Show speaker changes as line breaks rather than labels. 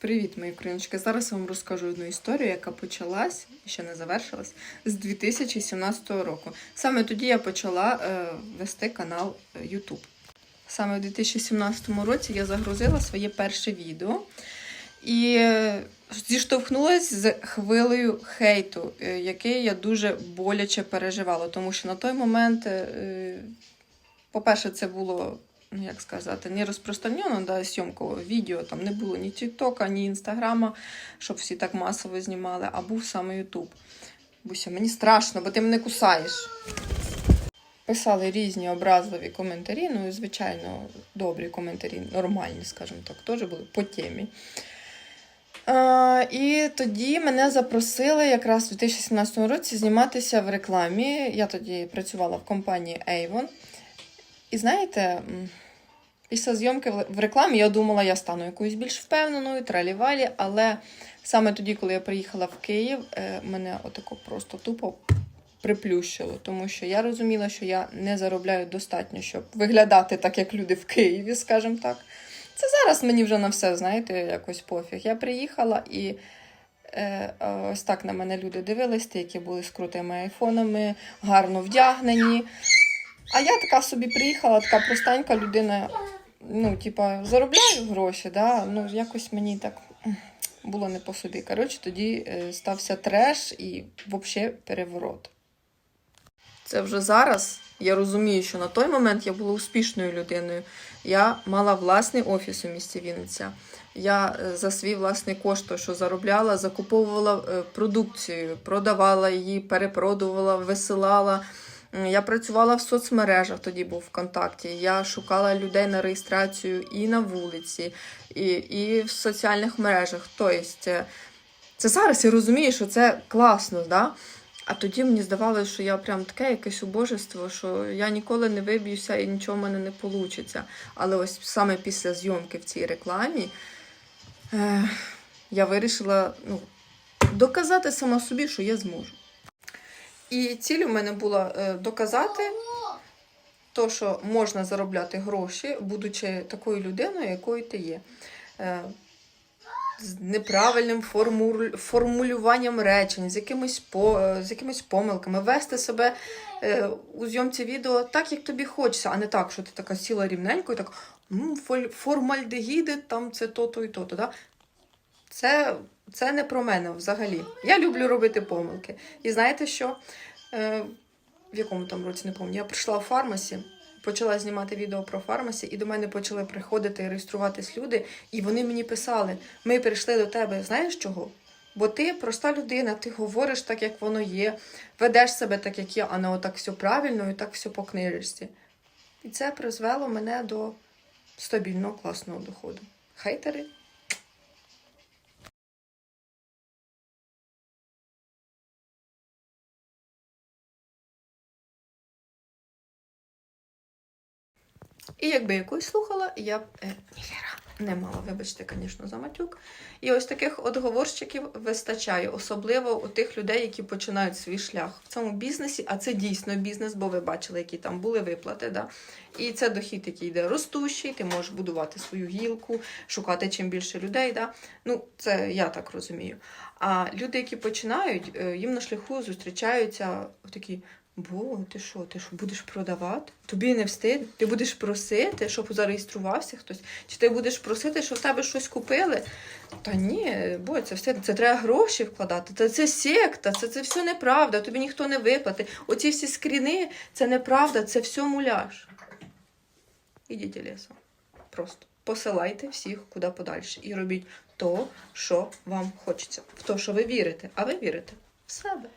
Привіт, мої україночки. Зараз я вам розкажу одну історію, яка почалась і ще не завершилась з 2017 року. Саме тоді я почала е, вести канал е, YouTube. Саме в 2017 році я загрузила своє перше відео і е, зіштовхнулася з хвилею хейту, е, який я дуже боляче переживала, тому що на той момент, е, е, по-перше, це було як сказати, не розпространено да, зйомку відео, там не було ні Тіктока, ні Інстаграма, щоб всі так масово знімали, а був саме Ютуб. Буся, мені страшно, бо ти мене кусаєш. Писали різні образливі коментарі, ну і, звичайно, добрі коментарі, нормальні, скажімо так, теж були по темі. А, і тоді мене запросили якраз у 2017 році зніматися в рекламі. Я тоді працювала в компанії Avon. І знаєте, після зйомки в рекламі я думала, я стану якоюсь більш впевненою, тралівалі, але саме тоді, коли я приїхала в Київ, е, мене отако просто тупо приплющило, тому що я розуміла, що я не заробляю достатньо, щоб виглядати так, як люди в Києві, скажімо так. Це зараз мені вже на все, знаєте, якось пофіг. Я приїхала і. Е, ось так на мене люди дивились, ті, які були з крутими айфонами, гарно вдягнені. А я така собі приїхала, така простенька людина. Ну, типа, заробляю гроші, да? ну якось мені так було не по собі. Коротше, тоді е, стався треш і взагалі переворот. Це вже зараз. Я розумію, що на той момент я була успішною людиною. Я мала власний офіс у місті Вінниця. Я е, за свій власний кошт, той, що заробляла, закуповувала е, продукцію, продавала її, перепродувала, висилала. Я працювала в соцмережах, тоді був ВКонтакті. Я шукала людей на реєстрацію і на вулиці, і, і в соціальних мережах. Тобто, це, це зараз я розумію, що це класно, да? А тоді мені здавалося, що я прям таке якесь убожество, що я ніколи не виб'юся і нічого в мене не вийде. Але ось саме після зйомки в цій рекламі е, я вирішила ну, доказати сама собі, що я зможу. І ціль у мене була е, доказати, то, що можна заробляти гроші, будучи такою людиною, якою ти є. Е, з неправильним формулюванням речень, з якимись, по, е, з якимись помилками, вести себе е, у зйомці відео так, як тобі хочеться, а не так, що ти така сіла рівненько і так «М, формальдегіди, там це то-то і то-то. Да? Це, це не про мене взагалі. Я люблю робити помилки. І знаєте що? Е, в якому там році не пам'ятаю, я прийшла в фармасі, почала знімати відео про фармасі, і до мене почали приходити і реєструватись люди, і вони мені писали: ми прийшли до тебе, знаєш чого? Бо ти проста людина, ти говориш так, як воно є, ведеш себе так, як є, а не отак все правильно і так все по книжці. І це призвело мене до стабільного класного доходу. Хейтери І якби якусь слухала, я б е, ніхера не мала, вибачте, звісно, за матюк. І ось таких отговорщиків вистачає, особливо у тих людей, які починають свій шлях в цьому бізнесі, а це дійсно бізнес, бо ви бачили, які там були виплати. Да? І це дохід, який йде ростущий, ти можеш будувати свою гілку, шукати чим більше людей. Да? Ну, це я так розумію. А люди, які починають, е, їм на шляху зустрічаються такі. Бо, ти що, ти що будеш продавати? Тобі не встид? Ти будеш просити, щоб зареєструвався хтось? Чи ти будеш просити, щоб в тебе щось купили? Та ні, бо це все це треба гроші вкладати. Та це секта, це, це все неправда, тобі ніхто не виплатить. Оці всі скріни це неправда, це все муляж. Ідіть лісом. Просто посилайте всіх куди подальше і робіть то, що вам хочеться, в то, що ви вірите, а ви вірите в себе.